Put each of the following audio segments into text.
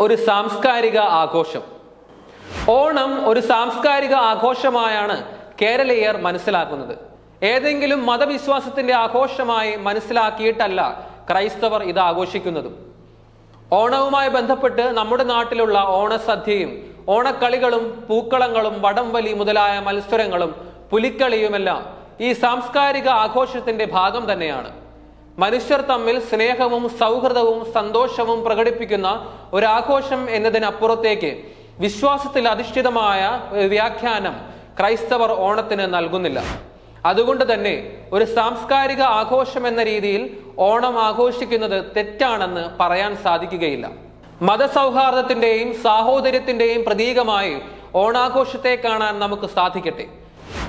ഒരു സാംസ്കാരിക ആഘോഷം. ഓണം ഒരു സാംസ്കാരിക ആഘോഷമായാണ് കേരളീയർ മനസ്സിലാക്കുന്നത്. ഏതെങ്കിലും മതവിശ്വാസത്തിന്റെ ആഘോഷമായി മനസ്സിലാക്കിയിട്ടല്ല ക്രൈസ്തവർ ഇത് ആഘോഷിക്കുന്നതും. ഓണവുമായി ബന്ധപ്പെട്ട് നമ്മുടെ നാട്ടിലുള്ള ഓണസദ്യയും ഓണക്കളികളും പൂക്കളങ്ങളും വടംവലി മുതലായ മത്സരങ്ങളും പുലിക്കളിയുമെല്ലാം ഈ സാംസ്കാരിക ആഘോഷത്തിന്റെ ഭാഗം തന്നെയാണ്. മനുഷ്യർ തമ്മിൽ സ്നേഹവും സൗഹൃദവും സന്തോഷവും പ്രകടിപ്പിക്കുന്ന ഒരാഘോഷം എന്നതിനപ്പുറത്തേക്ക് വിശ്വാസത്തിൽ അധിഷ്ഠിതമായ വ്യാഖ്യാനം ക്രൈസ്തവർ ഓണത്തിന് നൽകുന്നില്ല. അതുകൊണ്ട് തന്നെ ഒരു സാംസ്കാരിക ആഘോഷം എന്ന രീതിയിൽ ഓണം ആഘോഷിക്കുന്നത് തെറ്റാണെന്ന് പറയാൻ സാധിക്കുകയില്ല. മതസൗഹാർദ്ദത്തിന്റെയും സാഹോദര്യത്തിന്റെയും പ്രതീകമായി ഓണാഘോഷത്തെ കാണാൻ നമുക്ക് സാധിക്കട്ടെ.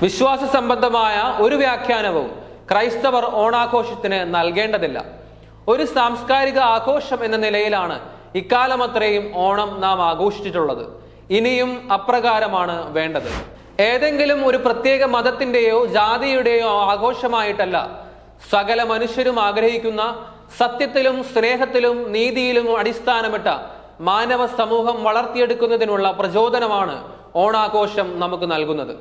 വിശ്വാസ സംബന്ധമായ ഒരു വ്യാഖ്യാനവും ക്രൈസ്തവർ ഓണാഘോഷത്തിന് നൽകേണ്ടതില്ല. ഒരു സാംസ്കാരിക ആഘോഷം എന്ന നിലയിലാണ് ഇക്കാലമത്രയും ഓണം നാം ആഘോഷിച്ചിട്ടുള്ളത്. ഇനിയും അപ്രകാരമാണ് വേണ്ടത്. ഏതെങ്കിലും ഒരു പ്രത്യേക മതത്തിന്റെയോ ജാതിയുടെയോ ആഘോഷമായിട്ടല്ല സകല മനുഷ്യരും ആഗ്രഹിക്കുന്ന സത്യത്തിലും സ്നേഹത്തിലും നീതിയിലും അടിസ്ഥാനമിട്ട മാനവ സമൂഹം വളർത്തിയെടുക്കുന്നതിനുള്ള പ്രചോദനമാണ് ഓണാഘോഷം നമുക്ക് നൽകുന്നത്.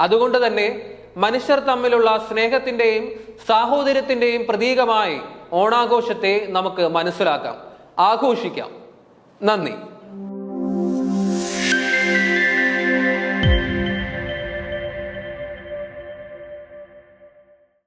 അതുകൊണ്ട് തന്നെ മനുഷ്യർ തമ്മിലുള്ള സ്നേഹത്തിന്റെയും സാഹോദര്യത്തിന്റെയും പ്രതീകമായി ഓണാഘോഷത്തെ നമുക്ക് മനസ്സിലാക്കാം. ആഘോഷിക്കാം. നന്ദി.